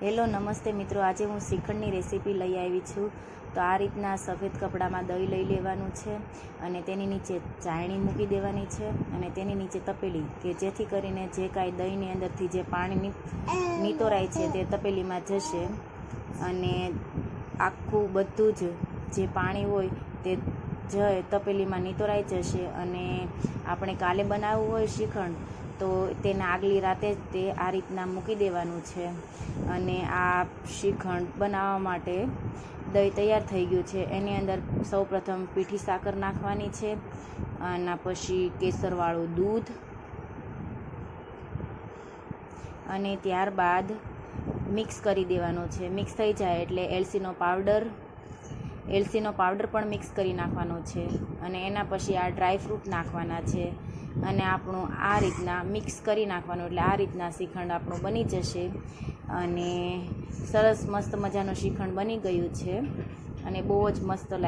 Hello, નમસ્તે મિત્રો. આજે હું શ્રીખંડની રેસીપી લઈ આવી છું. તો આ રીતના સફેદ કપડામાં દહીં લઈ લેવાનું છે અને તેની નીચે ચાયણી મૂકી દેવાની છે અને તેની નીચે તપેલી કે જેથી કરીને જે કાંઈ દહીંની અંદરથી જે પાણી નીતોરાય છે તે તપેલીમાં જશે અને આખું બધું જ જે પાણી હોય તે જ તપેલીમાં નીતોરાઈ જશે અને આપણે કાલે બનાવવું હોય શ્રીખંડ તો તેને આગલી રાતે જ તે આ રીતના મૂકી દેવાનું છે. અને આ શ્રીખંડ બનાવવા માટે દહીં તૈયાર થઈ ગયું છે. એની અંદર સૌપ્રથમ પીઠી સાકર નાખવાની છે. આના પછી કેસરવાળું દૂધ. અને ત્યારબાદ મિક્સ કરી દેવાનું છે. મિક્સ થઈ જાય એટલે એલસીનો પાવડર એલસીનો પાવડર પણ મિક્સ કરી નાખવાનો છે. અને એના પછી આ ડ્રાય ફ્રૂટ નાખવાના છે. અને આપણું આ રીતના મિક્સ કરી નાખવાનું એટલે આ રીતના શ્રીખંડ આપણું બની જશે. અને સરસ મસ્ત મજાનું શ્રીખંડ બની ગયું છે. અને બહુ જ મસ્ત લાગ